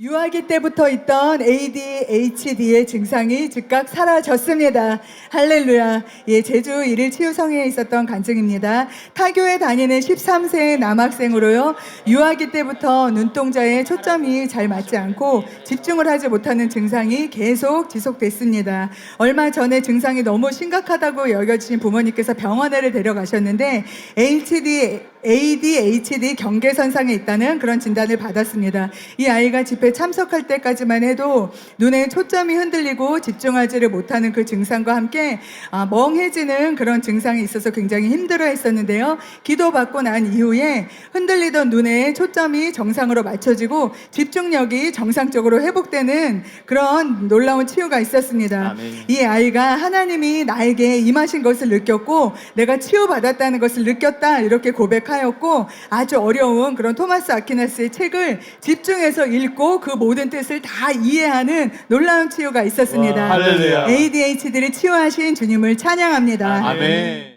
유아기 때부터 있던 ADHD의 증상이 즉각 사라졌습니다. 할렐루야. 예, 제주 1일 치유성에 있었던 간증입니다. 타교에 다니는 13세의 남학생으로요. 유아기 때부터 눈동자에 초점이 잘 맞지 않고 집중을 하지 못하는 증상이 계속 지속됐습니다. 얼마 전에 증상이 너무 심각하다고 여겨지신 부모님께서 병원에를 데려가셨는데 HD, ADHD 경계선상에 있다는 그런 진단을 받았습니다. 이 아이가 집회 참석할 때까지만 해도 눈에 초점이 흔들리고 집중하지를 못하는 그 증상과 함께 아, 멍해지는 그런 증상이 있어서 굉장히 힘들어 했었는데요. 기도받고 난 이후에 흔들리던 눈에 초점이 정상으로 맞춰지고 집중력이 정상적으로 회복되는 그런 놀라운 치유가 있었습니다. 아멘. 이 아이가 하나님이 나에게 임하신 것을 느꼈고 내가 치유받았다는 것을 느꼈다 이렇게 고백 하였고 아주 어려운 그런 토마스 아퀴나스의 책을 집중해서 읽고 그 모든 뜻을 다 이해하는 놀라운 치유가 있었습니다. 와, 할렐루야. ADHD를 치유하신 주님을 찬양합니다. 아멘.